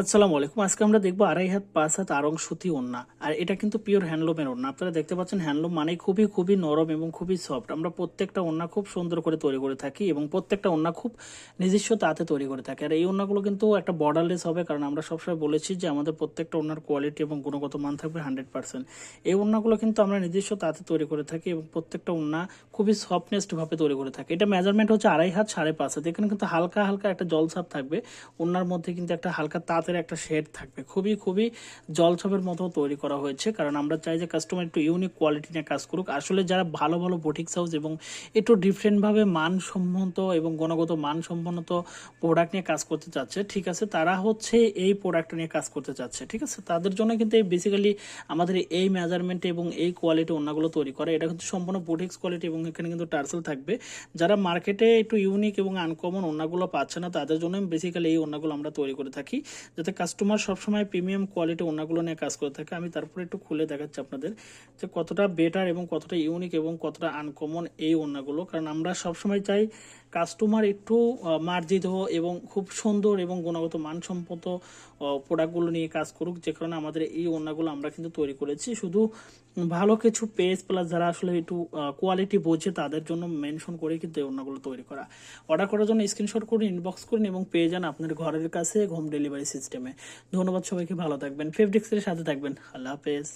আসসালামু আলাইকুম। আজকে আমরা দেখব আড়াই হাত, পাঁচ হাত আরং সুতি ওন্না আর এটা কিন্তু পিওর হ্যান্ডলুমের ওন্না আপনারা দেখতে পাচ্ছেন হ্যান্ডলুম মানে খুবই খুবই নরম এবং খুবই সফট আমরা প্রত্যেকটা ওন্না খুব সুন্দর করে তৈরি করে থাকি এবং প্রত্যেকটা ওন্না খুব নিজস্ব তাতে তৈরি করে থাকি। আর এই ওন্নাগুলো কিন্তু একটা বর্ডারলেস হবে কারণ আমরা সবসময় বলেছি যে আমাদের প্রত্যেকটা ওন্নার কোয়ালিটি এবং গুণগত মান থাকবে হান্ড্রেড পার্সেন্ট এই ওন্নাগুলো কিন্তু আমরা নিজস্ব তাতে তৈরি করে থাকি এবং প্রত্যেকটা ওন্না খুবই সফটনেসড ভাবে তৈরি করে থাকি। এটা মেজারমেন্ট হচ্ছে আড়াই হাত, সাড়ে পাঁচ হাত। এখানে কিন্তু হালকা হালকা একটা জল জলছাপ থাকবে। ওন্নার মধ্যে কিন্তু একটা হালকা তাঁতের একটা শেড থাকবে। খুবই খুবই জলছাপের মতো তৈরি করা হয়েছে, কারণ আমরা চাই যে কাস্টমার একটু ইউনিক কোয়ালিটি নিয়ে কাজ করুক। আসলে যারা ভালো ভালো বুটিক্স হাউস এবং একটু ডিফারেন্টভাবে মানসম্মত এবং গুণগত মানসম্পন্ন প্রোডাক্ট নিয়ে কাজ করতে চাচ্ছে, ঠিক আছে, তারা হচ্ছে এই প্রোডাক্ট নিয়ে কাজ করতে চাচ্ছে, ঠিক আছে? তাদের জন্য কিন্তু এই বেসিক্যালি আমাদের এই মেজারমেন্ট এবং এই কোয়ালিটি অন্যগুলো তৈরি করে। এটা কিন্তু সম্পূর্ণ বুটিক্স কোয়ালিটি এবং এখানে কিন্তু টার্সেল থাকবে। যারা মার্কেটে একটু ইউনিক এবং আনকমন অন্যগুলো পাচ্ছে না, তাদের জন্য বেসিক্যালি এই অন্যগুলো আমরা তৈরি করে থাকি। যাতে কাস্টমার সবসময় প্রিমিয়াম কোয়ালিটি ওনাগুলো নিয়ে কাজ করে থাকে, আমি তারপরে একটু খুলে দেখাচ্ছি আপনাদের যে কতটা বেটার এবং কতটা ইউনিক এবং কতটা আনকমন এই ওনাগুলো কারণ আমরা সবসময় চাই কাস্টমার একটু মার্জিত এবং খুব সুন্দর এবং গুণগত মানসম্মত প্রোডাক্টগুলো নিয়ে কাজ করুক, যে কারণে আমাদের এই ওড়নাগুলো আমরা কিন্তু তৈরি করেছি। শুধু ভালো কিছু পেজ প্লাস যারা আসলে একটু কোয়ালিটি বোঝে তাদের জন্য মেনশন করে কিন্তু এই ওড়নাগুলো তৈরি করা। অর্ডার করার জন্য স্ক্রিনশট করুন ইনবক্স করুন এবং পেয়ে যান আপনার ঘরের কাছে হোম ডেলিভারি সিস্টেমে। ধন্যবাদ সবাইকে ভালো থাকবেন। ফেব্রিক্সের সাথে থাকবেন। আল্লাহ হাফেজ।